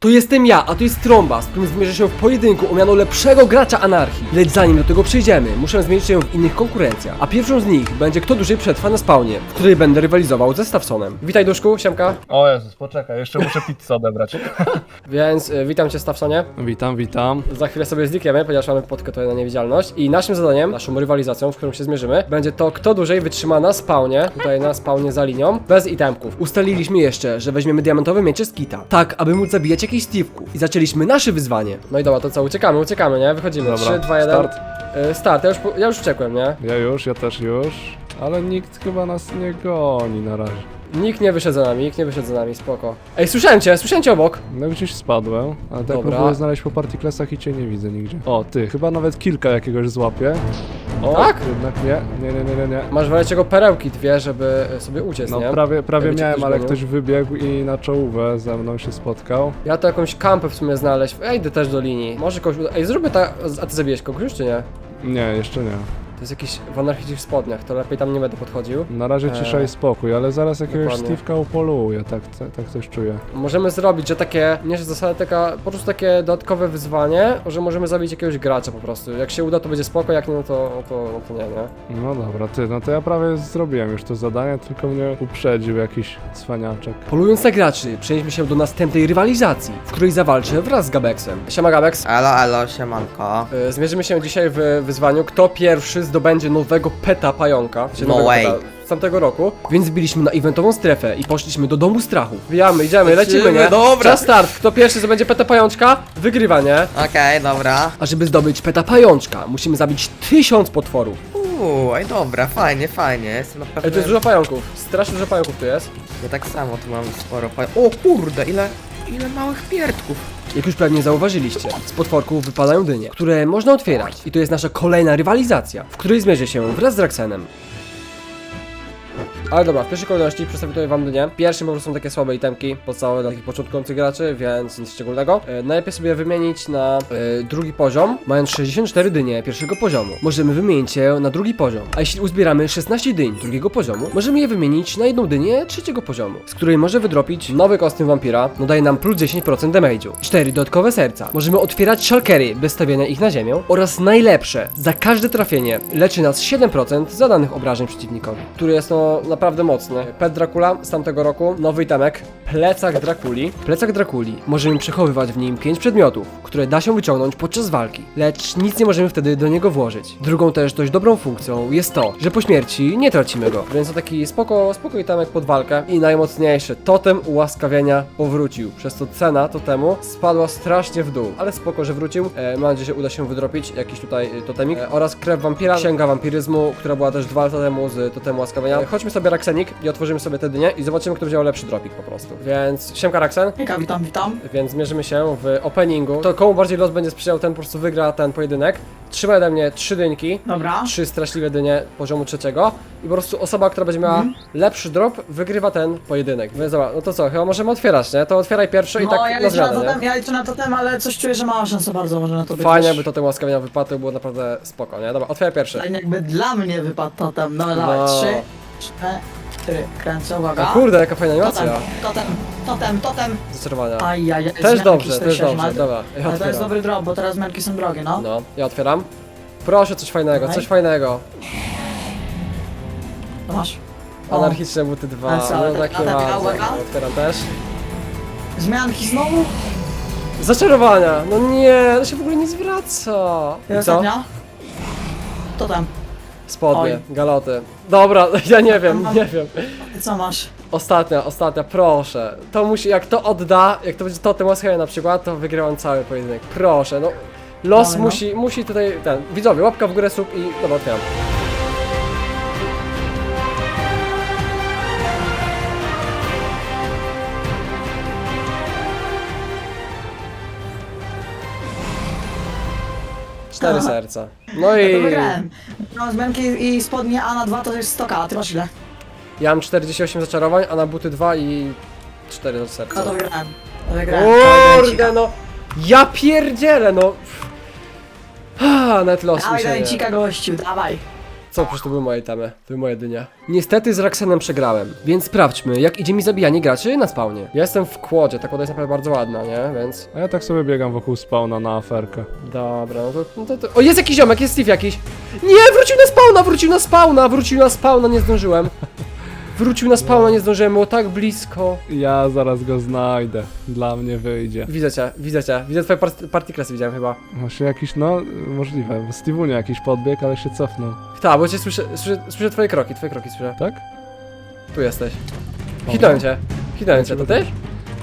To jestem ja, a to jest Tromba, z którym zmierzę się w pojedynku o miano lepszego gracza anarchii. Lecz zanim do tego przejdziemy, muszę zmierzyć się w innych konkurencjach. A pierwszą z nich będzie kto dłużej przetrwa na spawnie, w której będę rywalizował ze Stawsonem. Witaj Duszku, siemka. O Jezus, poczekaj, jeszcze muszę pizzę odebrać. Więc y, witam cię Stawsonie. Witam, witam. Za chwilę sobie znikniemy, ponieważ mamy podkę tutaj na niewidzialność. I naszym zadaniem, naszą rywalizacją, w którą się zmierzymy, będzie to, kto dłużej wytrzyma na spawnie, tutaj na spawnie za linią, bez itemków. Ustaliliśmy jeszcze, że weźmiemy diamentowe miecze z kita, tak aby móc zabijać jakichś Steve'ków. I zaczęliśmy nasze wyzwanie. No i dobra, to co, uciekamy, uciekamy, nie? Wychodzimy. Dobra, 3, 2, 1. start. Y, start, ja już, po- ja już uciekłem, nie? Ja już, ja też już. Ale nikt chyba nas nie goni na razie. Nikt nie wyszedł za nami, nikt nie wyszedł za nami, spoko. Ej, słyszałem cię, słyszałem cię obok. No gdzieś spadłem, ale tak Dobra. próbuję znaleźć po partiklasach i cię nie widzę nigdzie. O, ty, chyba nawet kilka jakiegoś złapię. O, Tak? jednak nie, nie, nie, nie, nie, nie. Masz wreszcie jego perełki dwie, żeby sobie uciec, No nie? prawie, prawie Jakby cię miałem, ktoś ale gonił. ktoś wybiegł i na czołówę ze mną się spotkał. Ja to jakąś kampę w sumie znaleźć. Ja idę też do linii. Może kogoś uda... Ej, zróbmy tak... A ty zabijesz kogoś czy nie? Nie, jeszcze nie. To jest jakiś w anarchicznych spodniach, to lepiej tam nie będę podchodził. Na razie cisza Eee, i spokój, ale zaraz jakiegoś dokładnie. Steve'ka upoluję, tak, tak, tak coś czuję. Możemy zrobić, że takie, nie że zasada taka, po prostu takie dodatkowe wyzwanie, że możemy zabić jakiegoś gracza po prostu. Jak się uda, to będzie spoko, jak nie, no to, no to, no to nie, nie? No dobra, ty, no to ja prawie zrobiłem już to zadanie, tylko mnie uprzedził jakiś cwaniaczek. Polując na graczy, przenieśmy się do następnej rywalizacji, w której zawalczę wraz z Gabeksem. Siema Gabex. Elo, elo, siemanko. Y, Zmierzymy się dzisiaj w wyzwaniu, kto pierwszy zdobędzie nowego peta pająka. Czy No nowego way. peta Z tamtego roku, więc byliśmy na eventową strefę i poszliśmy do domu strachu. Wbijamy, idziemy, lecimy, nie? dobra. Czas start, kto pierwszy zdobędzie peta pajączka, wygrywa, nie? Okej, dobra. A żeby zdobyć peta pajączka, musimy zabić tysiąc potworów. Uuu, ej dobra, fajnie, fajnie. Jestem Ej, naprawdę... to jest dużo pająków, strasznie dużo pająków tu jest. Ja tak samo tu mam sporo pa... O kurde, ile... Ile małych pierdków. Jak już pewnie zauważyliście, z potworków wypadają dynie, które można otwierać. I to jest nasza kolejna rywalizacja, w której zmierzę się wraz z Raxenem. Ale dobra, w pierwszej kolejności przedstawię tutaj wam dynię. Pierwszym po prostu są takie słabe itemki, podstawowe dla takich początkujących graczy, więc nic szczególnego. E, najlepiej sobie wymienić na e, drugi poziom, mając 64 dynie pierwszego poziomu. Możemy wymienić je na drugi poziom. A jeśli uzbieramy 16 dyń drugiego poziomu, możemy je wymienić na jedną dynię trzeciego poziomu, z której może wydropić nowy kostium wampira, no daje nam plus 10% damage'u. 4 dodatkowe serca. Możemy otwierać shulkery bez stawiania ich na ziemię oraz najlepsze, za każde trafienie leczy nas 7% zadanych obrażeń przeciwnikowi, który jest no naprawdę mocny. Pet Dracula z tamtego roku, nowy itemek, plecak Drakuli. Plecak Drakuli możemy przechowywać w nim 5 przedmiotów, które da się wyciągnąć podczas walki, lecz nic nie możemy wtedy do niego włożyć. Drugą też dość dobrą funkcją jest to, że po śmierci nie tracimy go, więc to taki spoko, spoko itemek pod walkę i najmocniejszy, totem ułaskawienia powrócił, przez to cena totemu spadła strasznie w dół, ale spoko, że wrócił. E, mam nadzieję, że uda się wydropić jakiś tutaj e, totemik e, oraz krew wampira, księga wampiryzmu, która była też dwa lata temu z totemu łaskawienia. E, chodźmy sobie Raksenik i otworzymy sobie te dynie i zobaczymy, kto wziął lepszy dropik po prostu. Więc siemka Raksen. Witam, witam. Więc zmierzymy się w openingu. To komu bardziej los będzie sprzyjał, ten po prostu wygra ten pojedynek. Trzymaj ode mnie trzy dynki, Dobra. trzy straszliwe dynie poziomu trzeciego i po prostu osoba, która będzie miała Mhm. lepszy drop, wygrywa ten pojedynek. Więc dobra, no to co, chyba możemy otwierać, nie? To otwieraj pierwszy i No, tak ja na liczę na zmianę, totem, ja liczę na totem, ale coś czuję, że mała szansa bardzo może na to być. Fajnie, by to ten łaskawienia wypadł, było naprawdę spoko, nie? Dobra, otwieraj pierwszy. Fajnie jakby dla mnie wypadł totem. No, No. trzy, cztery, kręcę, O uwaga. kurde, jaka fajna Totem, animacja. totem, totem, totem. Zaczarowania. Ajajaj, Też zmianki dobrze, też 46, dobrze, dobra, ja Ale to jest otwieram. dobry drop, bo teraz zmianki są drogie, no. No, ja otwieram. Proszę, coś fajnego, Dawaj. coś fajnego. To masz. O, Anarchiczne buty 2, Ale co, no ale takie taka- taka bardzo. uwaga? Otwieram też. zmianki znowu. Zaczarowania! No nie, to się w ogóle nie zwraca. I co? ostatnia. Totem. Spodnie, Oj. galoty. Dobra, ja nie wiem, nie wiem. Ty co masz? Ostatnia, ostatnia, proszę. To musi, jak to odda, jak to będzie totem łaskawie na przykład, to wygrywam cały pojedynek. Proszę, no. Los Dawaj, no. musi, musi tutaj, ten, widzowie, łapka w górę, sub i, dobra, otwieram. Cztery serca. No i wygrałem. No, zmianki i spodnie A na 2 to jest 100k, a ty masz ile? ja mam 48 zaczarowań, a na buty 2 i 4 do serca. No to wygrałem. To wygrałem. Kurde no! Ja pierdzielę no! Ah, net los mi Dawaj się nie. Encika gościu, dawaj. Co, przecież to były moje temy, to były moje dynie. Niestety z Raksenem przegrałem, więc sprawdźmy, jak idzie mi zabijanie graczy na spawnie. Ja jestem w kłodzie, ta kłoda jest naprawdę bardzo ładna, nie? Więc... A ja tak sobie biegam wokół spawna na aferkę. Dobra, no to, no to, to... O, jest jakiś ziomek, jest Steve jakiś! Nie, wrócił na spawna, wrócił na spawna, wrócił na spawna, nie zdążyłem. Wrócił na spawna, nie zdążyłem, było tak blisko. Ja zaraz go znajdę. Dla mnie wyjdzie. Widzę cię, widzę cię, widzę twoje part partiklasy widziałem chyba. Właśnie jakiś, no, możliwe. bo jakiś podbiegł, ale się cofnął. Tak, bo cię słyszę, słyszę, słyszę twoje kroki, twoje kroki słyszę. Tak? Tu jesteś. Hitnąłem cię, hitnąłem cię, to ty?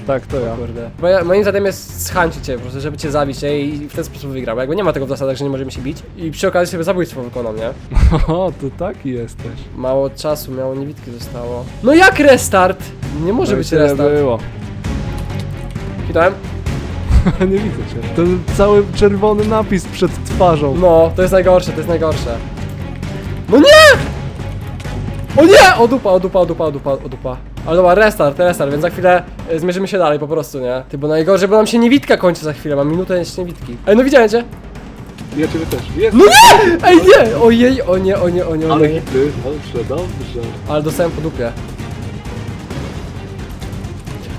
Tak, to ja. Kurde. Moja, moim zadaniem jest zhańcić cię po prostu, żeby cię zabić nie? i w ten sposób wygrał. Jakby nie ma tego w zasadach, że nie możemy się bić. I przy okazji sobie zabójstwo wykonam, nie? O, to taki jesteś. Mało czasu, mało niewidki zostało. No jak restart? Nie może No i być tyle restart. było. Hitnąłem? nie widzę cię. Ten cały czerwony napis przed twarzą. No, to jest najgorsze, to jest najgorsze. No nie! O nie! O dupa, o dupa, o dupa, o dupa, o dupa. Ale dobra, restart, restart, więc za chwilę y, zmierzymy się dalej po prostu, nie? Ty, bo najgorzej, bo nam się niewidka kończy za chwilę, mam minutę jeszcze niewidki. Ej, no widziałem cię! Ja ciebie też. Jest! No nie! Ej, nie! Ojej, o nie, o nie, o nie, o Ale nie. ty, dobrze, dobrze. Ale dostałem po dupie.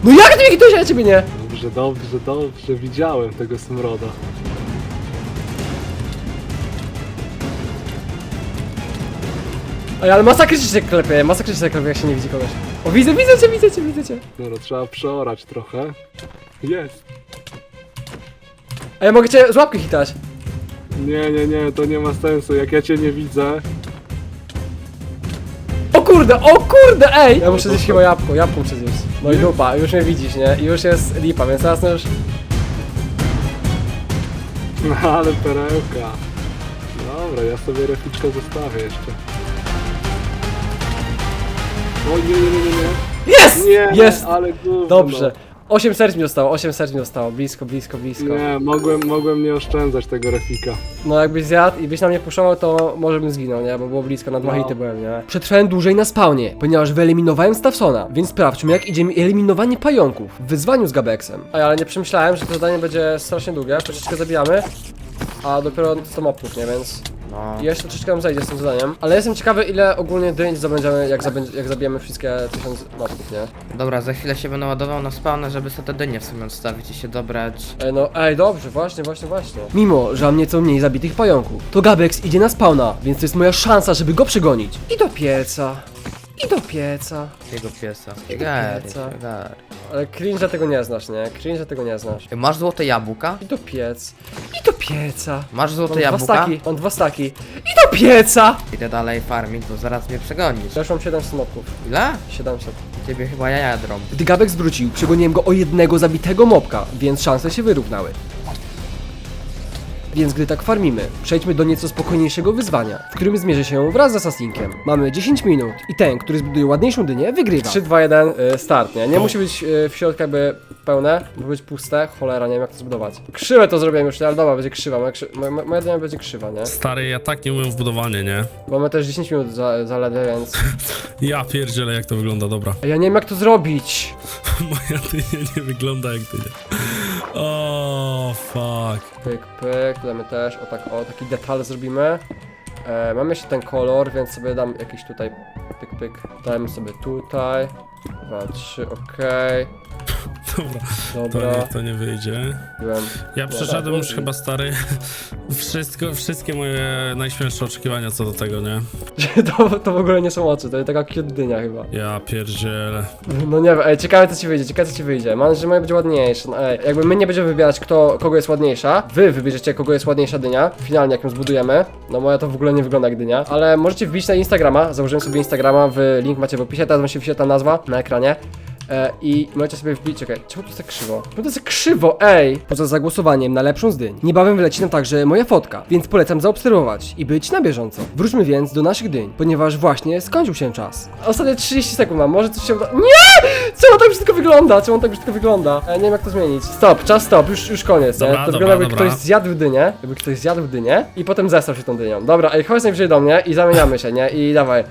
No jak ty mi ktoś, a ja ciebie nie? Dobrze, dobrze, dobrze. Widziałem tego smroda. Ej, ale masakrycznie się klepie, masakrycznie się klepie, jak się nie widzi kogoś. O, widzę, widzę cię, widzę cię, widzę cię. Dobra, trzeba przeorać trochę. Jest. A ja mogę cię z łapki hitać. Nie, nie, nie, to nie ma sensu. Jak ja cię nie widzę, O kurde, o kurde, ej! Ja muszę zjeść chyba jabłko, jabłko muszę zjeść. No i dupa, już mnie widzisz, nie? I już jest lipa, więc teraz no już... No ale perełka. Dobra, ja sobie reficzkę zostawię jeszcze. O nie, nie, nie, nie, nie. Jest! Nie, Jest! ale gówno. Dobrze. 8 serc mi zostało, 8 serc mi zostało, blisko, blisko, blisko. Nie, mogłem, mogłem nie oszczędzać tego refika. No jakbyś zjadł i byś na mnie puszował, to może bym zginął, nie? Bo było blisko, na dwa No. hity byłem, nie? Przetrwałem dłużej na spawnie, ponieważ wyeliminowałem Stawsona, więc sprawdźmy jak idzie mi eliminowanie pająków w wyzwaniu z Gabeksem. Ej, ale nie przemyślałem, że to zadanie będzie strasznie długie, troszeczkę zabijamy, a dopiero 100 mopków, nie? Więc No. jeszcze troszeczkę nam zajdzie z tym zadaniem. Ale jestem ciekawy ile ogólnie dyń zdobędziemy, jak, zabędzie- jak zabijemy wszystkie 1000 mopków, nie? Dobra, za chwilę się będę ładował na spawna, żeby sobie te dynie w sumie odstawić i się dobrać. Ej, no, ej, dobrze, właśnie, właśnie, właśnie. Mimo, że mam nieco mniej zabitych pająków, to Gabex idzie na spawna, więc to jest moja szansa, żeby go przegonić. I do pieca. I do pieca. Jego piesa. Gary, pieca. Gary. Ale cringe tego nie znasz, nie? Cringe tego nie znasz. Masz złote jabłka? I do piec. I do pieca. Masz złote Mam dwa jabłka? staki, mam dwa staki. I do pieca! Idę dalej farming, bo zaraz mnie przegonisz. Mam 700 mopków. Ile? 700. Ciebie chyba jaja drą. Gdy Gabex wrócił, przegoniłem go o jednego zabitego mopka, więc szanse się wyrównały. Więc gdy tak farmimy, przejdźmy do nieco spokojniejszego wyzwania, w którym zmierzę się wraz z Assassinkiem. Mamy 10 minut i ten, który zbuduje ładniejszą dynię, wygrywa. 3, 2, 1, y, start, nie? Nie musi być y, w środku jakby pełne, może być puste, cholera, nie wiem jak to zbudować. Krzywe to zrobiłem już, nie? ale dobra, będzie krzywa, moja, krzy... moja, moja dynia będzie krzywa, nie? Stary, ja tak nie umiem w budowanie, nie? Mamy też 10 minut za, zaledwie, więc... Ja pierdzielę jak to wygląda, dobra. Ja nie wiem jak to zrobić. Moja dynia nie wygląda jak dynia. O, fuck. Pyk, pyk, damy też, o tak, o, taki detal zrobimy. E, mam jeszcze ten kolor, więc sobie dam jakiś tutaj, pyk, pyk, dajmy sobie tutaj. Dwa, trzy, okej. Dobra, to Dobra, niech to nie wyjdzie. byłem. Ja przeszedłem już chyba, stary, wszystko, wszystkie moje najśmielsze oczekiwania co do tego, nie? to, to w ogóle nie są oczy, to jest taka cute dynia chyba. Ja pierdzielę. No nie wiem, ej, ciekawe co ci wyjdzie, ciekawe co ci wyjdzie. Mam nadzieję, że moje będzie ładniejsze. No, ej, jakby my nie będziemy wybierać kto, kogo jest ładniejsza, wy wybierzecie kogo jest ładniejsza dynia, finalnie jak ją zbudujemy. No moja to w ogóle nie wygląda jak dynia, ale możecie wbić na Instagrama, założyłem sobie Instagrama, w link macie w opisie, teraz wam się wyświetla nazwa na ekranie. E, I możecie sobie wbić, czekaj, czemu to jest tak krzywo? Czemu to jest tak krzywo, ej! Poza zagłosowaniem na lepszą z dyń, niebawem wyleci nam także moja fotka, więc polecam zaobserwować i być na bieżąco. Wróćmy więc do naszych dyń, ponieważ właśnie skończył się czas. Ostatnie 30 sekund mam, może coś się uda... Nie! Czemu tak brzydko wygląda? Czemu tak brzydko wygląda? E, nie wiem jak to zmienić. Stop, czas stop, już, już koniec, nie? Dobra, To dobra, wygląda jakby dobra. ktoś zjadł dynię, jakby ktoś zjadł dynię i potem zesrał się tą dynią. Dobra, ej, chodź najwyżej do mnie i zamieniamy się, nie? I dawaj.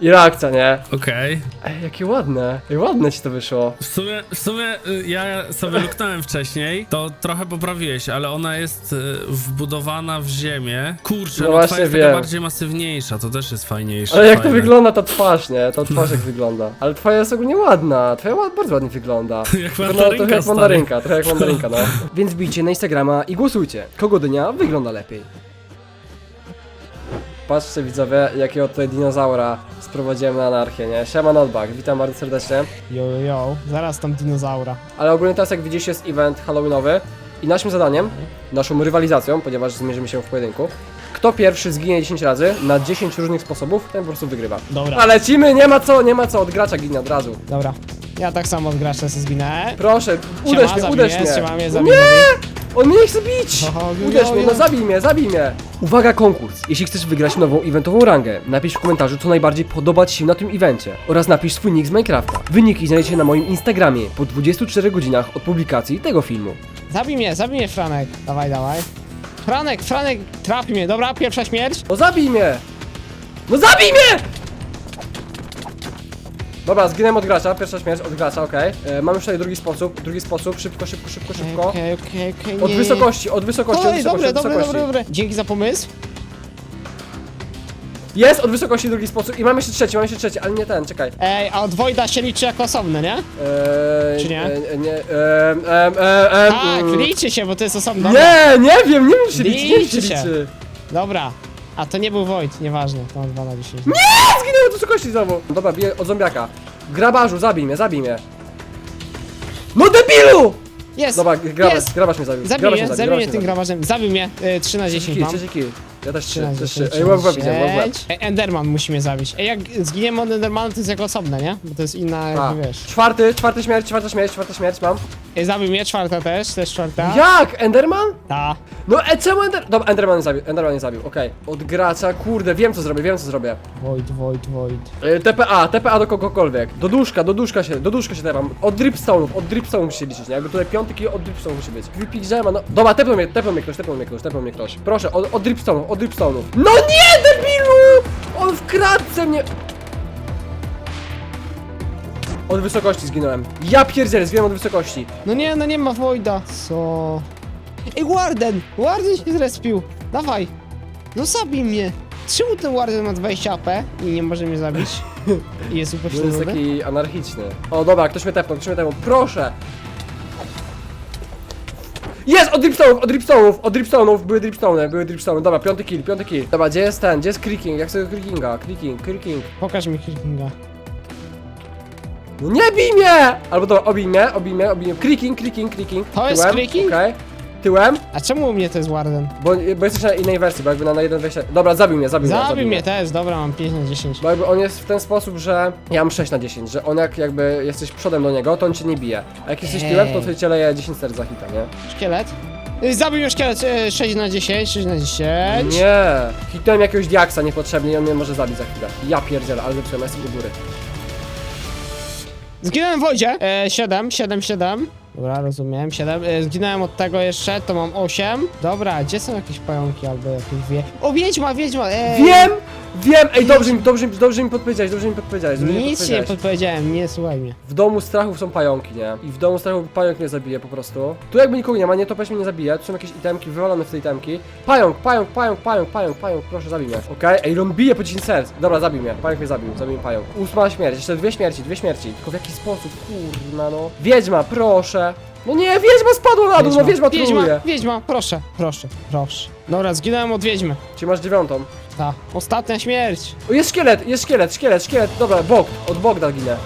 I reakcja, nie? Okej. Ej, jakie ładne. Ej, ładne ci to wyszło. W sumie, w sumie y, ja sobie luknąłem wcześniej, to trochę poprawiłeś, ale ona jest y, wbudowana w ziemię. Kurczę, No no, właśnie twoja jest wiem. taka bardziej masywniejsza, to też jest fajniejsze. Ale jak to fajne. wygląda ta twarz, nie? Ta twarz jak wygląda. Ale twoja jest ogólnie ładna. Twoja ład, bardzo ładnie wygląda. Jak Trochę, no, mandarynka, trochę jak stary. mandarynka, trochę jak mandarynka, no. Więc bijcie na Instagrama i głosujcie. Kogo dnia wygląda lepiej? Patrzcie widzowie, jakiego tutaj dinozaura sprowadziłem na anarchię, nie? Siema Notbag, witam bardzo serdecznie. Jo, jo, jo, zaraz tam dinozaura. Ale ogólnie teraz jak widzicie jest event halloweenowy i naszym zadaniem, naszą rywalizacją, ponieważ zmierzymy się w pojedynku, kto pierwszy zginie 10 razy na 10 różnych sposobów, ten po prostu wygrywa. Dobra, A lecimy, nie ma co, nie ma co, od gracza ginie od razu. dobra. Ja tak samo od gracza się zginę. Proszę, uderz mnie, zabij uderz mnie. Siema mnie, No zabij nie! Mnie. On mnie nie chce bić! Oho, Uderz jo, mnie, jo. no zabij mnie, zabij mnie! Uwaga, konkurs! Jeśli chcesz wygrać nową eventową rangę, napisz w komentarzu, co najbardziej podoba Ci się na tym evencie oraz napisz swój nick z Minecrafta. Wyniki znajdziecie na moim Instagramie po 24 godzinach od publikacji tego filmu. Zabij mnie, zabij mnie, Franek. Dawaj, dawaj. Franek, Franek, trafi mnie. Dobra, pierwsza śmierć. No zabij mnie! No zabij mnie! Dobra, zginąłem od gracza, pierwsza śmierć od gracza, okej. E, Mamy już tutaj drugi sposób, drugi sposób, szybko, szybko, szybko, szybko. Okej, okej, okej, Od nie. wysokości, od wysokości, od Oj, wysokości, dobre, od dobre, wysokości. dobre, dobre. Dzięki za pomysł. Jest od wysokości drugi sposób i mam jeszcze trzeci, mam jeszcze trzeci, ale nie ten, czekaj. Ej, a od Wojda się liczy jako osobny, nie? Eee, Czy nie? E, nie, em, em, em, em, Tak, mm. liczy się, bo to jest osobny. Dobra. Nie, nie wiem, nie wiem czy się liczy, nie wiem czy Liczy się liczy. Dobra. A to nie był Wojt, nieważne. To mam 2 na 10. Wysokości znowu. Dobra, biję od zombiaka. Grabarzu, zabij mnie, zabij mnie. No debilu! Jest! Dobra, grabarz, jest! grabarz mnie zabił. Zabij grabarz mnie, mnie zabij mnie tym grabarzem. Zabij mnie. Y, 3 na 10 Trzeci mam. kill, kill. Ja też 3 trzy, też 10. trzy. 3 Ej, łeb łeb idziemy, łeb w łeb. 10. Ej, Enderman musi mnie zabić. Ej, jak zginiemy od Endermana, to jest jako osobne, nie? Bo to jest inna, A, jakby wiesz. Czwarty, czwarty śmierć, czwarta śmierć, czwarta śmierć mam. Ej, zabił mnie, czwarta też, też czwarta. Jak? Enderman? Ta. No e, czemu Ender... Dobra, Enderman nie zabił, Enderman nie zabił, okej. Od gracza, kurde, wiem co zrobię, wiem co zrobię. Wojt, Wojt, Wojt. E, TPA, TPA do kogokolwiek. Do duszka, do duszka się, do duszka się tepam. Od dripstone'ów, od dripstone'ów musi się liczyć, nie? Jakby tutaj piąty kill od dripstone'ów musi być. Wypik drzema, no. Dobra, tepnął mnie, tepnął mnie ktoś, tepnął mnie ktoś, tepnął mnie ktoś. Proszę, od, od dripstone'ów, od dripstone'ów. No nie, debilu! On w kratce mnie... Od wysokości zginąłem. Ja pierdzielę, zginąłem od wysokości. No nie, no nie ma Wojda. Co? Ej, Warden! Warden się zrespił. Dawaj. No zabij mnie. Czemu ten Warden ma 20 AP i nie może mnie zabić? I jest No jest upośledzony? taki anarchiczny. O dobra, ktoś mnie tepnął, ktoś mnie tepnął, proszę! Jest! Od dripstone'ów, od dripstone'ów, od dripstone'ów, były dripstone'y, były dripstone'y, dobra, piąty kill, piąty kill. Dobra, gdzie jest ten, gdzie jest creaking, jak sobie creakinga, creaking, creaking. Pokaż mi Kirkinga. No nie bij mnie! Albo dobra, obij mnie, obij mnie, obij mnie, creaking, creaking, creaking. To jest Tyłem, creaking? Okej. Tyłem, A czemu u mnie to jest Warden? bo, bo jesteś na innej wersji, bo jakby na, na 1.20... Dobra, zabił mnie, zabił mnie, Zabił mnie też, dobra, mam 5 na 10. Bo jakby on jest w ten sposób, że ja mam 6 na 10, że on jak jakby jesteś przodem do niego, to on cię nie bije. A jak jesteś Ej. tyłem, to tutaj cię leje 10 serc za hita, nie? Szkielet. Y, Zabił mnie szkielet, y, 6 na 10, 6 na 10. Nie! Hitnąłem jakiegoś diaksa niepotrzebnie i on mnie może zabić za chwilę. Ja pierdzielę, ale zepsułem, ja jestem u góry. Zginąłem w Wojdzie. E, 7, 7, 7. Dobra, rozumiem, 7. E, zginąłem od tego jeszcze, to mam 8. Dobra, gdzie są jakieś pająki albo jakieś wie... O, wiedźma, wiedźma! Ej. Wiem! Wiem! Ej, dobrze mi, dobrze, mi- dobrze mi podpowiedziałeś, dobrze mi podpowiedziałeś, dobrze mi Nic ci nie podpowiedziałeś. podpowiedziałem, nie słuchaj mnie. W domu strachów są pająki, nie? I w domu strachów pająk mnie zabije po prostu. Tu jakby nikogo nie ma, nie topesz mnie nie zabije, tu są jakieś itemki wywalone w te itemki. Pająk, pająk, pająk, pająk, pająk, pająk, proszę zabij mnie. Okej? Ej, on bije po 10 serc. Dobra, zabij mnie, pająk mnie zabił, zabij mnie pająk. Ósma śmierć, jeszcze dwie śmierci, dwie śmierci. Tylko w jaki sposób, kurna no. Wiedźma, proszę. No nie, wiedźma spadła na dół, no wiedźma wiedźma, wiedźma, proszę, proszę, proszę. Dobra, zginąłem od wiedźmy. Czy masz dziewiątą? Ta, ostatnia śmierć. O, jest szkielet, jest szkielet, szkielet, szkielet. Dobra, bok, od Bogda ginę.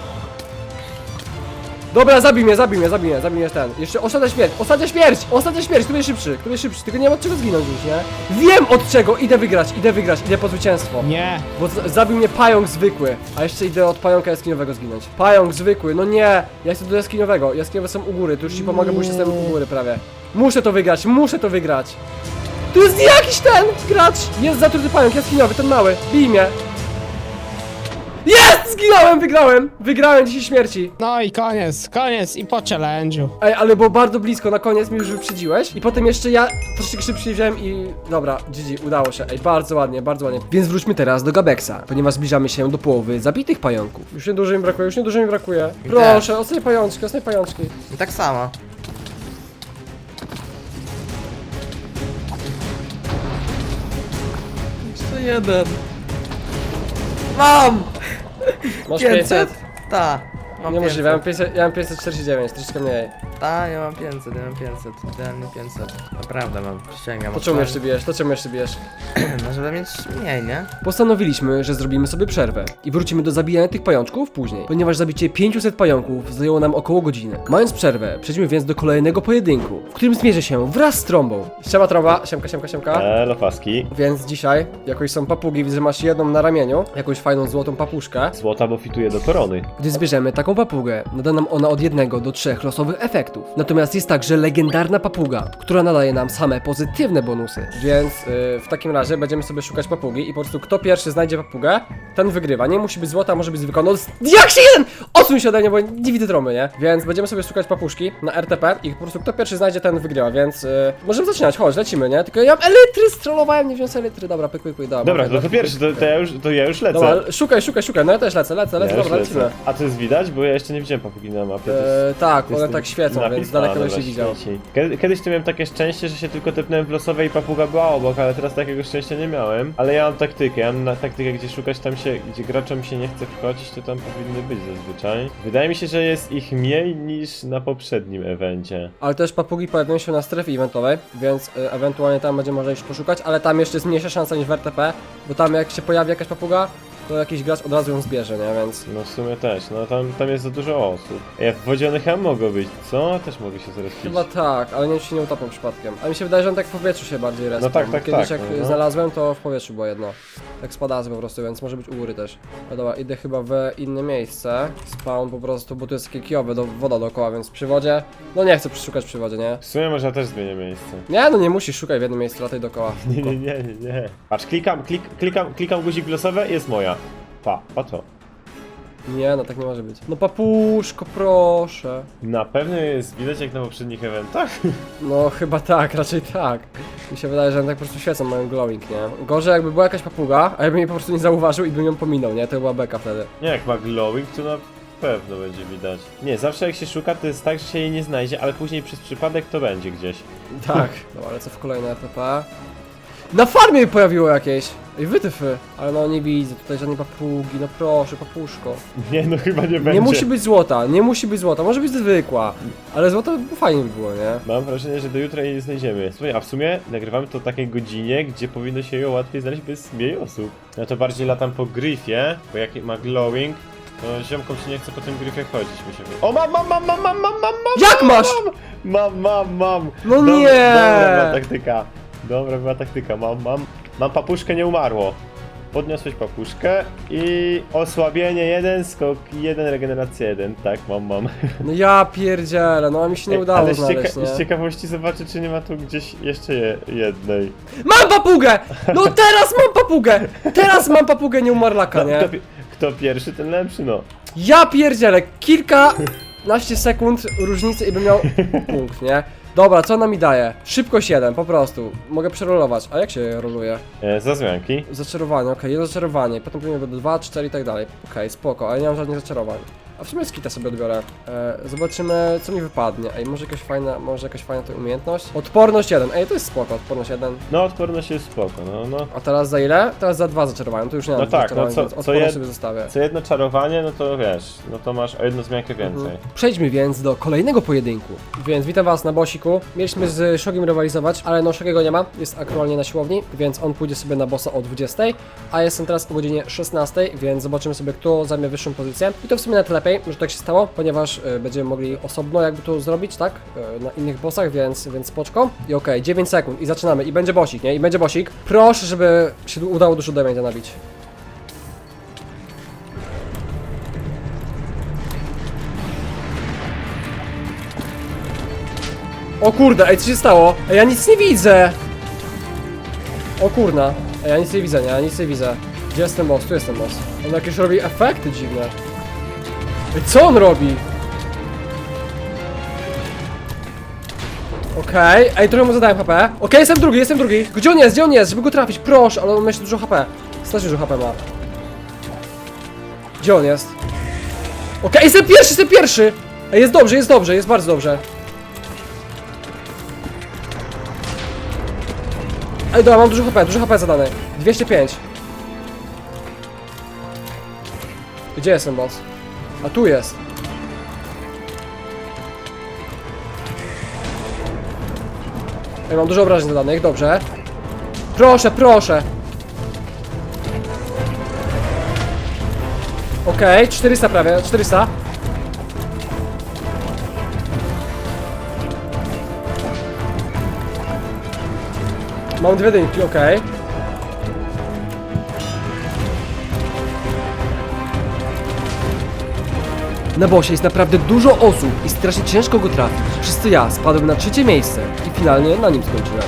Dobra, zabij mnie, zabij mnie, zabij mnie, zabij mnie ten. Jeszcze ostatnia śmierć, ostatnia śmierć, ostatnia śmierć, który jest szybszy, który jest szybszy, tylko nie ma od czego zginąć już, nie? Wiem od czego, idę wygrać, idę wygrać, idę po zwycięstwo. Nie. Bo z- zabił mnie pająk zwykły, a jeszcze idę od pająka jaskiniowego zginąć. Pająk zwykły, no nie, ja chcę do jaskiniowego, jaskiniowe są u góry, tu już ci pomogę, bo już jestem u góry prawie. Muszę to wygrać, muszę to wygrać. Tu jest jakiś ten gracz, jest zatruty pająk jaskiniowy, ten mały, bij mnie. Jest! Zginąłem, wygrałem! Wygrałem dzisiaj śmierci. No i koniec, koniec i po challenge'u. Ej, ale było bardzo blisko, na koniec mi już wyprzedziłeś I potem jeszcze ja troszeczkę szybciej wziąłem i... Dobra, GG, udało się, ej, bardzo ładnie, bardzo ładnie Więc wróćmy teraz do Gabexa, ponieważ zbliżamy się do połowy zabitych pająków Już niedużo mi brakuje, już niedużo mi brakuje Proszę, ostatnie pajączki, ostatnie pajączki I tak samo. Jeden. Mam! Masz 500? 500? Ta. Mam Niemożliwe, ja mam, 500. 500, ja mam 549, troszeczkę mniej Ta, ja mam 500, ja mam 500. Idealnie 500. Naprawdę mam, przysięgam. To czemu jeszcze bijesz, to czemu jeszcze bijesz? No, żeby mieć mniej, nie? Postanowiliśmy, że zrobimy sobie przerwę i wrócimy do zabijania tych pajączków później, ponieważ zabicie 500 pająków zajęło nam około godziny. Mając przerwę, przejdźmy więc do kolejnego pojedynku, w którym zmierzę się wraz z trąbą. Siema trąba, siemka, siemka, siemka. Elo, paski. Więc dzisiaj jakoś są papugi, widzę, że masz jedną na ramieniu, jakąś fajną złotą papuszkę. Złota, bo fituje do korony. Gdy zbierzemy taką papugę, nada nam ona od jednego do trzech losowych efektów. Natomiast jest także legendarna papuga, która nadaje nam same pozytywne bonusy. Więc yy, w takim razie będziemy sobie szukać papugi i po prostu kto pierwszy znajdzie papugę, ten wygrywa. Nie musi być złota, może być zwykła. No jak się jeden! Odsuń się ode mnie, bo nie widzę trąby, nie? Więc będziemy sobie szukać papuszki na RTP i po prostu kto pierwszy znajdzie, ten wygrywa, więc yy, możemy zaczynać, chodź, lecimy, nie? Tylko ja mam elitry, strollowałem, nie wziąłem elitry, dobra, pyk, pyk, pyk, dobra. Dobra, no to pierwszy, to, to, ja już, to ja już lecę. Dobra, szukaj, szukaj, szukaj, no ja też lecę, lecę, lecę, ja dobra, lecimy. A to jest widać? Bo ja jeszcze nie widziałem papugi na mapie. to jest- Eee, tak, to jest one tak świecą, napis? więc się widział. Kiedy- Kiedyś to miałem takie szczęście, że się tylko tepnąłem w losowe i papuga była obok, ale teraz takiego szczęścia nie miałem. Ale ja mam taktykę, ja mam na taktykę, gdzie szukać tam się, gdzie graczom się nie chce wchodzić, to tam powinny być zazwyczaj. Wydaje mi się, że jest ich mniej niż na poprzednim evencie. Ale też papugi pojawią się na strefie eventowej, więc y, ewentualnie tam będzie można iść poszukać, ale tam jeszcze jest mniejsza szansa niż w RTP, bo tam jak się pojawi jakaś papuga, to jakiś gracz od razu ją zbierze, nie? Więc... No w sumie też, no tam, tam jest za dużo osób. Ja w wodzie one chyba mogą być, co? Też mogę się zaraz pić. Chyba tak, ale nie wiem, czy się nie utopią przypadkiem. A mi się wydaje, że on tak w powietrzu się bardziej respią. No tak, tak, Kiedyś tak, jak no, no. znalazłem, to w powietrzu było jedno. Tak spadazy po prostu, więc może być u góry też. No dobra, idę chyba w inne miejsce. Spawn po prostu, bo tu jest takie kijowe, do, woda dookoła, więc przy wodzie... No nie chcę szukać przy wodzie, nie? W sumie może ja też zmienię miejsce. Nie, no nie musisz, szukaj w jednym miejscu, lataj dookoła. Nie, nie, nie, nie, nie. Patrz, klikam, klik, klikam, klikam guzik losowe, jest moja. Pa, pa to. Nie, no tak nie może być. No papuszko, proszę. Na pewno jest widać jak na poprzednich eventach. No chyba tak, raczej tak. Mi się wydaje, że one tak po prostu świecą, mają glowing, nie? Gorzej jakby była jakaś papuga, a ja bym jej po prostu nie zauważył i bym ją pominął, nie? To była beka wtedy. Nie, jak ma glowing, to na pewno będzie widać. Nie, zawsze jak się szuka, to jest tak, że się jej nie znajdzie, ale później przez przypadek to będzie gdzieś. Tak. Dobra, lecę w kolejne RTP. Na farmie pojawiło jakieś! Ej, wytyfy! Ale no nie widzę tutaj żadnej papugi, no proszę, papuszko. Nie, no chyba nie będzie. Nie musi być złota, nie musi być złota, może być zwykła. Ale złota by fajnie by było, nie? Mam wrażenie, że do jutra jej nie znajdziemy. Słuchaj, a w sumie nagrywamy to o takiej godzinie, gdzie powinno się ją łatwiej znaleźć bez mniej osób. Ja to bardziej latam po gryfie, bo jak ma glowing, to ziomkom się nie chce po tym gryfie chodzić, mi się wydaje. O, mam, mam, mam, mam, mam, mam, mam, mam! Jak masz? Mam, mam, mam! No Dobra- nie! Dobra była taktyka. Dobra była taktyka, mam, mam. Mam papuszkę, nie umarło. Podniosłeś papuszkę i osłabienie jeden, skok jeden, regeneracja jeden. Tak, mam, mam. No ja pierdzielę, no a mi się nie Ej, udało Ale z, znaleźć, cieka- nie? z ciekawości zobaczę, czy nie ma tu gdzieś jeszcze je, jednej. Mam papugę! No teraz mam papugę! Teraz mam papugę nieumarlaka, No, nie? kto, pi- kto pierwszy, ten lepszy, no. Ja pierdzielę, kilkanaście sekund różnicy i bym miał punkt, nie? Dobra, co ona mi daje? Szybkość 1, po prostu. Mogę przerolować. A jak się je roluje? E, za zmianki. Zaczarowanie, okej, jedno zaczarowanie, potem później będą 2, 4 i tak dalej. Okej, spoko, ale nie mam żadnych zaczarowań. A w sumie skita sobie odbiorę. E, zobaczymy, co mi wypadnie. Ej, może jakaś fajna, może jakaś fajna ta umiejętność? Odporność 1, ej, to jest spoko, odporność 1. No, odporność jest spoko, no, no. A teraz za ile? Teraz za 2 zaczarowania, to już nie mam No tak, zaczarowań, no co- więc co odporność jed- sobie zostawię. Co jedno czarowanie, no to wiesz, no to masz o jedną zmiankę więcej. Mhm. Przejdźmy więc do kolejnego pojedynku. Więc witam was na bosiku. Mieliśmy z Shogiem rywalizować, ale no Shogiego nie ma, jest aktualnie na siłowni, więc on pójdzie sobie na bossa o 20, a jestem teraz o godzinie 16, więc zobaczymy sobie kto zajmie wyższą pozycję. I to w sumie nawet lepiej, że tak się stało, ponieważ y, będziemy mogli osobno jakby to zrobić, tak? Y, na innych bossach, więc, więc spoczko. I okej, 9 sekund i zaczynamy i będzie bosik, nie? I będzie bosik. Proszę, żeby się udało dużo damage'a nabić. O kurde, ej, co się stało? Ej, ja nic nie widzę! O kurna, ej, ja nic nie widzę, nie, ja nic nie widzę. Gdzie jest ten boss? Tu jest ten boss. On jakieś robi efekty dziwne. Co on robi? Okej, ej, trochę mu zadałem HP. Okej, jestem drugi, jestem drugi. Gdzie on jest? Gdzie on jest? Żeby go trafić, proszę, ale on ma jeszcze dużo HP. Strasznie dużo HP ma. Gdzie on jest? Okej, jestem pierwszy, jestem pierwszy! Ej, jest dobrze, jest dobrze, jest bardzo dobrze. Ej, dobra, mam dużo HP, dużo HP zadane. 205. Gdzie jest ten boss? A tu jest. Ej, mam dużo obrażeń zadanych, dobrze. Proszę, proszę. Okej, 400 prawie, 400. Mam dwie dynki, okej. Na bosie jest naprawdę dużo osób i strasznie ciężko go trafić. Przez co ja spadłem na trzecie miejsce i finalnie na nim skończyłem.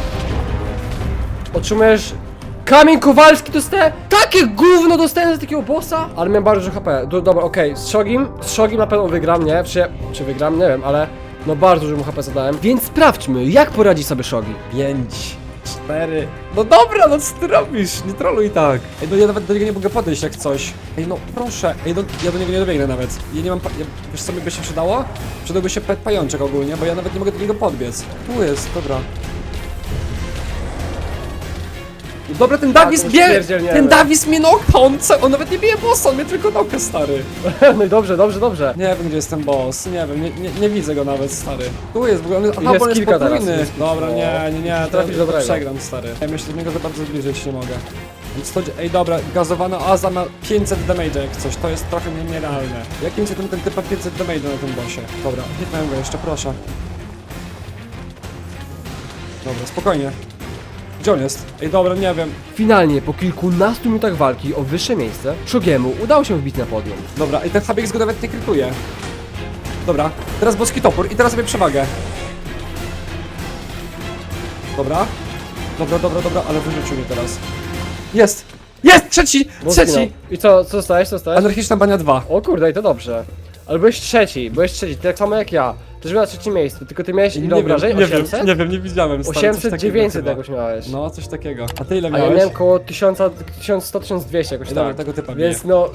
Otrzymujesz Kamień Kowalski dostałem? Takie gówno dostałem z takiego bossa? Ale miałem bardzo dużo HP. Do, dobra, okej, z Shogim, z Shogim na pewno wygram, nie? Czy, czy wygram? Nie wiem, ale no bardzo dużo mu HP zadałem. Więc sprawdźmy, jak poradzi sobie Shogi. 5, 4. No dobra, no co ty robisz? Nie troluj tak. Ej, no ja nawet do niego nie mogę podejść jak coś. Ej, no proszę. Ej, no ja do niego nie dobiegnę nawet. Ja nie mam. Ja, wiesz co mi by się przydało? Przydałby się pajączek ogólnie, bo ja nawet nie mogę do niego podbiec. Tu jest, dobra. Dobra, ten Davis bie... Ten Davis mnie noka, on, co- on nawet nie bije bossa, on mnie tylko noka, stary. no i dobrze, dobrze, dobrze. Nie wiem, gdzie jest ten boss, nie wiem, nie, nie, nie widzę go nawet, stary. Tu jest, w ogóle, on jest, aha, bo on jest kilka teraz, podwójny. jest kilka. Dobra, nie, nie, nie, to, Trafisz to dobrego. przegram, stary. Ja myślę, że do niego za bardzo zbliżyć nie mogę. Więc to, ej, dobra, gazowana Aza ma 500 damage jak coś, to jest trochę nie- nierealne. Jakim cudem ten typ ma 500 damage na tym bossie? Dobra, hitnąłem go jeszcze, proszę. Dobra, spokojnie. Gdzie on jest? Ej, dobra, nie wiem. Finalnie, po kilkunastu minutach walki o wyższe miejsce, Shogiemu udało się wbić na podium. Dobra, i ten Habix go nawet nie krytuje. Dobra, teraz boski topór i teraz sobie przewagę. Dobra. Dobra, dobra, dobra, ale wyrzucił mnie teraz. Jest! Jest! Trzeci! Trzeci! I co, co dostałeś, co dostałeś? Anarchiczna bania 2. O kurde, i to dobrze. Ale byłeś trzeci, byłeś trzeci, tak samo jak ja. Też byłem na trzecim miejscu, tylko ty miałeś ile obrażeń? nie 800? wiem, nie wiem, nie widziałem. stary, coś 800, takiego 900 chyba. jakoś miałeś. No, coś takiego. A ty ile A ja miałeś? miałem koło 1000, 1100, 1200 jakoś Ej, dobra, tego typa biję. Więc no,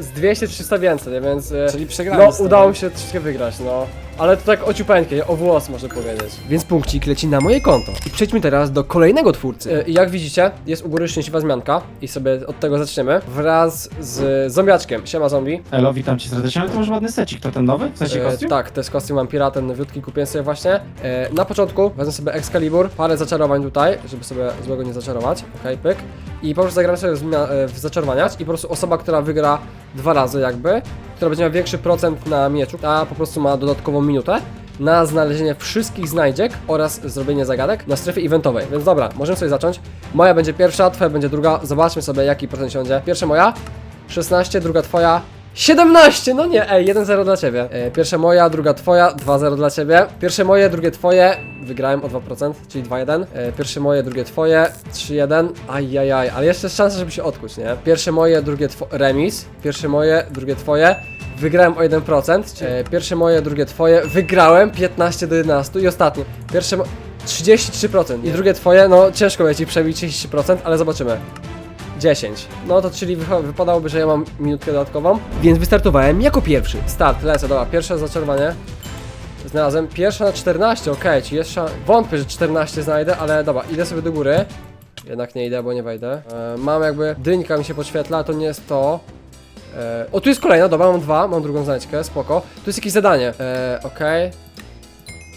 z 200, 300 więcej, więc... e, Czyli przegrałem. No, stary. udało mi się troszkę wygrać, no. Ale to tak ociupeńkie, o włos można powiedzieć. Więc punkcik leci na moje konto. I przejdźmy teraz do kolejnego twórcy. I jak widzicie, jest u góry szczęśliwa zmianka i sobie od tego zaczniemy. Wraz z zombiaczkiem. Siema zombie. Elo, witam cię serdecznie, ale to masz ładny secik, to ten nowy? W sensie E, kostium? tak, to jest kostium wampira, ten nowiutki kupiłem sobie właśnie. E, na początku wezmę sobie Excalibur, parę zaczarowań tutaj, żeby sobie złego nie zaczarować. Okej, pyk. I po prostu zagram sobie w, zmia- e, w zaczarowania i po prostu osoba, która wygra dwa razy jakby, która będzie miała większy procent na mieczu, ta po prostu ma dodatkową minutę na znalezienie wszystkich znajdziek oraz zrobienie zagadek na strefie eventowej. Więc dobra, możemy sobie zacząć. Moja będzie pierwsza, twoja będzie druga. Zobaczmy sobie jaki procent siądzie. Pierwsza moja, 16, druga twoja, 17! No nie, ej, 1-0 dla ciebie. E, pierwsza moja, druga twoja, 2-0 dla ciebie. Pierwsze moje, drugie twoje, wygrałem o 2%, czyli 2-1. E, pierwsze moje, drugie twoje, 3-1. Ajajaj, ale jeszcze jest szansa, żeby się odkuć, nie? Pierwsze moje, drugie twoje, remis. Pierwsze moje, drugie twoje. Wygrałem o 1%. E, pierwsze moje, drugie twoje. Wygrałem 15 do 11. I ostatnie. Pierwsze mo- 33%. I drugie twoje, no ciężko będzie ci przebić 33%, ale zobaczymy. 10. No to czyli wypadałoby, że ja mam minutkę dodatkową. Więc wystartowałem jako pierwszy. Start, lecę, dobra, pierwsze zaczarowanie. Znalazłem pierwsze na 14, okej, czyli jeszcze wątpię, że 14 znajdę, ale dobra, idę sobie do góry. Jednak nie idę, bo nie wejdę. E, mam jakby, dyńka mi się podświetla, to nie jest to. E, o, tu jest kolejna, dobra, mam dwa, mam drugą znajdźkę, spoko. Tu jest jakieś zadanie, e, okej.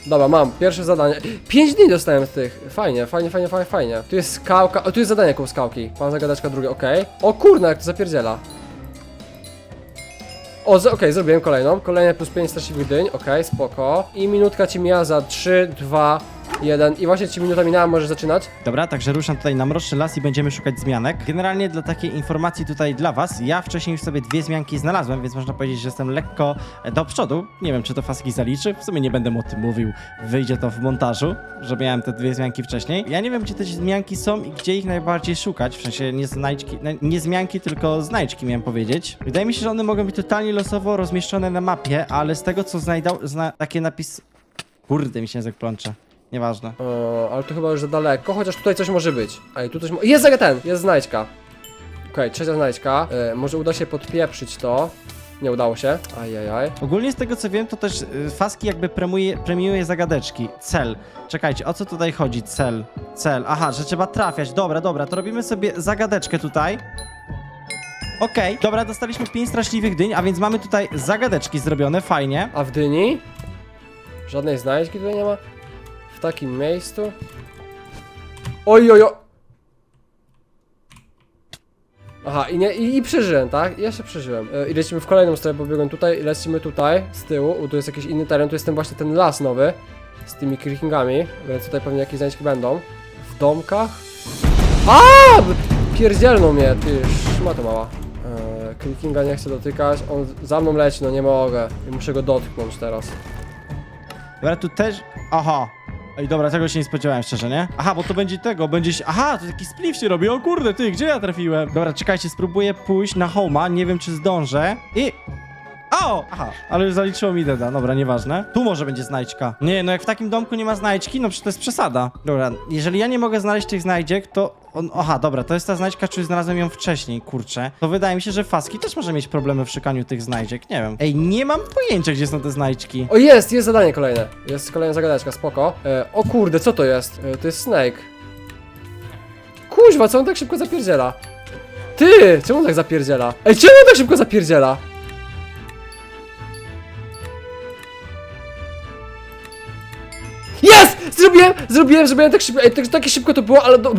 Dobra, mam, pierwsze zadanie. 5 dni dostałem z tych. Fajnie, fajnie, fajnie, fajnie, fajnie. Tu jest skałka. O, tu jest zadanie koło skałki. Pan zagadeczka drugie, okej. O kurna, jak to zapierdziela. O, okej, zrobiłem kolejną. Kolejne plus 5 straszliwych dyń, okej, spoko. I minutka ci mija za 3, 2, Jeden. I właśnie ci minuta minęła, możesz zaczynać. Dobra, także ruszam tutaj na mroczny las i będziemy szukać zmianek. Generalnie dla takiej informacji tutaj dla was, ja wcześniej już sobie dwie zmianki znalazłem, więc można powiedzieć, że jestem lekko do przodu. Nie wiem, czy to Faski zaliczy, w sumie nie będę o tym mówił, wyjdzie to w montażu, że miałem te dwie zmianki wcześniej. Ja nie wiem, gdzie te zmianki są i gdzie ich najbardziej szukać, w sensie nie znajdźki, nie zmianki, tylko znajdźki miałem powiedzieć. Wydaje mi się, że one mogą być totalnie losowo rozmieszczone na mapie, ale z tego co znajdą, zna, takie napis... Kurde, mi się język plącze. Nieważne. O, ale to chyba już za daleko, chociaż tutaj coś może być. Ej, tu coś mo- Jest ten, jest znajdźka. Okej, trzecia znajdźka. E, może uda się podpieprzyć to. Nie udało się. Ajajaj. Ogólnie z tego co wiem, to też y, Faski jakby premiuje, premiuje zagadeczki. Cel. Czekajcie, o co tutaj chodzi? Cel. Cel. Aha, że trzeba trafiać. Dobra, dobra, to robimy sobie zagadeczkę tutaj. Okej, dobra, dostaliśmy 5 straszliwych dyń, a więc mamy tutaj zagadeczki zrobione, fajnie. A w dyni? Żadnej znajdźki tutaj nie ma? Takim miejscu? Oj, oj, oj. Aha, i, nie, i, i przeżyłem, tak? I Ja się przeżyłem. E, I lecimy w kolejną stronę, bo biegłem tutaj, lecimy tutaj, z tyłu, bo tu jest jakiś inny teren, tu jest ten właśnie ten las nowy, z tymi creekingami, więc tutaj pewnie jakieś znajdźki będą. W domkach? A! Pierdzielną mnie, ty, szmato mała. Creekinga nie chcę dotykać, on za mną leci, no nie mogę. I muszę go dotknąć teraz. Dobra, tu też... Aha. Ej, dobra, tego się nie spodziewałem szczerze, nie? Aha, bo to będzie tego, będzie się... Aha, to taki spliff się robi, o kurde, ty, gdzie ja trafiłem? Dobra, czekajcie, spróbuję pójść na homa, nie wiem czy zdążę i... O! Aha, ale już zaliczyło mi deda, dobra, nieważne. Tu może będzie znajdźka. Nie, no jak w takim domku nie ma znajdźki, no przecież to jest przesada. Dobra, jeżeli ja nie mogę znaleźć tych znajdziek, to... On... Aha, dobra, to jest ta znajdźka, czy znalazłem ją wcześniej, kurczę. To wydaje mi się, że Faski też może mieć problemy w szukaniu tych znajdziek, nie wiem. Ej, nie mam pojęcia, gdzie są te znajdźki. O jest, jest zadanie kolejne. Jest kolejna zagadeczka, spoko. E, o kurde, co to jest? E, to jest Snake. Kuźwa, co on tak szybko zapierdziela? Ty! Czemu on tak zapierdziela? Ej, czemu on tak szybko zapierdziela? Zrobiłem! Zrobiłem, zrobiłem tak szybko. Ej, tak, takie szybko to było, ale. Do...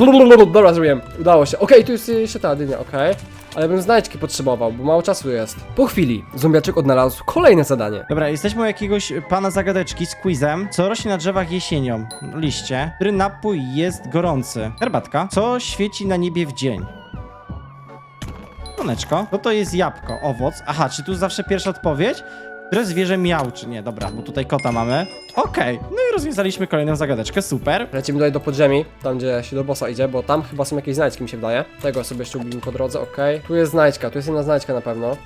Dobra, zrobiłem. Udało się. Okej, tu jest jeszcze ta dynia, okej. Ale bym znajdźki potrzebował, bo mało czasu jest. Po chwili zombiaczek odnalazł kolejne zadanie. Dobra, jesteśmy u jakiegoś pana zagadeczki z quizem. Co rośnie na drzewach jesienią? Liście. Który napój jest gorący? Herbatka. Co świeci na niebie w dzień? Słoneczko. Co to jest jabłko? Owoc. Aha, czy tu zawsze pierwsza odpowiedź? Które zwierzę miał, czy nie? Dobra, bo tutaj kota mamy. Okej, no i rozwiązaliśmy kolejną zagadeczkę, super. Lecimy tutaj do podziemi, tam gdzie się do bossa idzie, bo tam chyba są jakieś znajdźki mi się wydaje. Tego sobie jeszcze ubijmy po drodze, okej. Tu jest znajdźka, tu jest jedna znajdźka na pewno.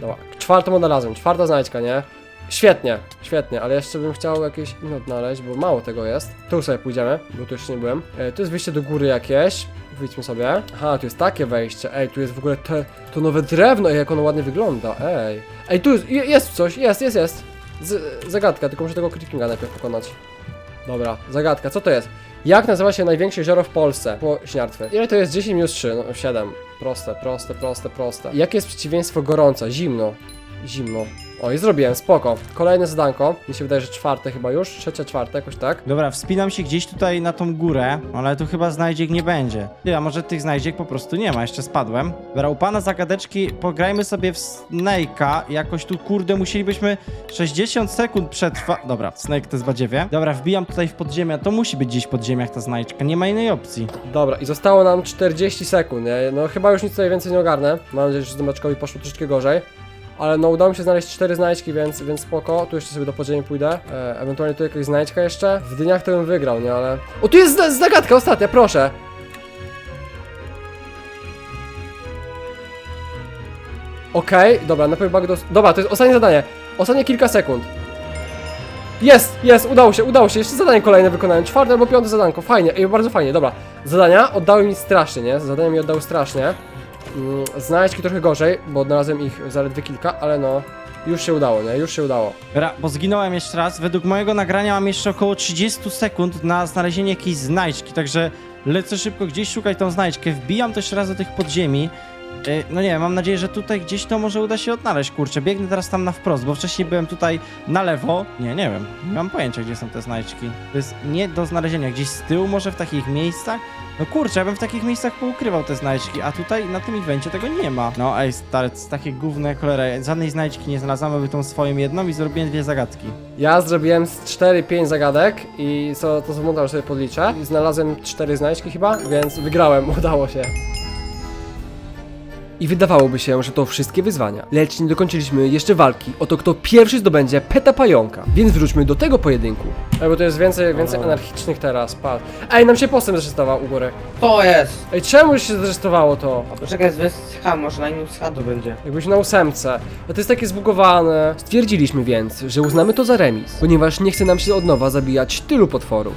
Dobra, czwartą odnalazłem, czwarta znajdźka, nie? Świetnie, świetnie, ale jeszcze bym chciał jakieś inne odnaleźć, bo mało tego jest. Tu sobie pójdziemy, bo tu jeszcze nie byłem. E, tu jest wyjście do góry jakieś. Wyjdźmy sobie. Aha, tu jest takie wejście. Ej, tu jest w ogóle te, to nowe drewno, jak ono ładnie wygląda. Ej. Ej, tu jest, je- jest coś, jest, jest, jest. Z, zagadka, tylko muszę tego creepinga najpierw pokonać. Dobra, zagadka, co to jest? Jak nazywa się największe jezioro w Polsce? Po śniartwy. Ile to jest 10 minus 3? No 7. Proste, proste, proste, proste. Jakie jest przeciwieństwo gorąca? Zimno. Zimno. O, i zrobiłem, spoko. Kolejne zadanko. Mi się wydaje, że czwarte chyba już. Trzecie, czwarte, jakoś tak. Dobra, wspinam się gdzieś tutaj na tą górę, ale tu chyba znajdziek nie będzie. Ty, a może tych znajdziek po prostu nie ma, jeszcze spadłem. Dobra, u pana zagadeczki pograjmy sobie w Snake'a. Jakoś tu, kurde, musielibyśmy 60 sekund przetrwa... Dobra, Snake to jest badziewie. Dobra, wbijam tutaj w podziemia, to musi być gdzieś w podziemiach ta znajdźka, nie ma innej opcji. Dobra, i zostało nam 40 sekund, nie? No chyba już nic tutaj więcej nie ogarnę. Mam nadzieję, że Zombaczkowi poszło troszeczkę gorzej. Ale no udało mi się znaleźć 4 znajdźki, więc, więc spoko. Tu jeszcze sobie do podziemi pójdę. E, ewentualnie tu jakaś znajdźka jeszcze. W dyniach to bym wygrał, nie? Ale... O, tu jest za- zagadka ostatnia, proszę! Okej, dobra, napój bug dos... Dobra, to jest ostatnie zadanie. Ostatnie kilka sekund. Jest, jest, udało się, udało się. Jeszcze zadanie kolejne wykonałem. Czwarte albo piąte zadanko. Fajnie, ej, bardzo fajnie, dobra. Zadania oddały mi strasznie, nie? Zadania mi oddały strasznie. Mm, znajdźki trochę gorzej, bo odnalazłem ich zaledwie kilka, ale no... Już się udało, nie? Już się udało. Dobra, bo zginąłem jeszcze raz. Według mojego nagrania mam jeszcze około 30 sekund na znalezienie jakiejś znajdźki, także lecę szybko gdzieś szukać tą znajdźkę. Wbijam też raz do tych podziemi. Y, No nie, mam nadzieję, że tutaj gdzieś to może uda się odnaleźć, kurczę. Biegnę teraz tam na wprost, bo wcześniej byłem tutaj na lewo. Nie, nie wiem. Nie mam pojęcia, gdzie są te znajdźki. To jest nie do znalezienia. Gdzieś z tyłu może w takich miejscach? No kurczę, ja bym w takich miejscach poukrywał te znajdźki, a tutaj na tym evencie tego nie ma. No ej, stary, takie gówne cholera. Żadnej znajdźki nie znalazłem, aby tą swoją jedną i zrobiłem dwie zagadki. Ja zrobiłem z 4-5 zagadek i co, to montaż sobie podliczę. I znalazłem 4 znajdźki chyba, więc wygrałem, udało się. I wydawałoby się, że to wszystkie wyzwania. Lecz nie dokończyliśmy jeszcze walki o to, kto pierwszy zdobędzie peta pająka. Więc wróćmy do tego pojedynku. Ej, bo to jest więcej, więcej anarchicznych teraz, patrz. Ej, nam się postęp zresetował u góry. To jest! Ej, czemu się zresetowało to? Poczekaj, scham, może na innym schadu będzie. Jakbyś na ósemce. A to jest takie zbugowane. Stwierdziliśmy więc, że uznamy to za remis, ponieważ nie chce nam się od nowa zabijać tylu potworów.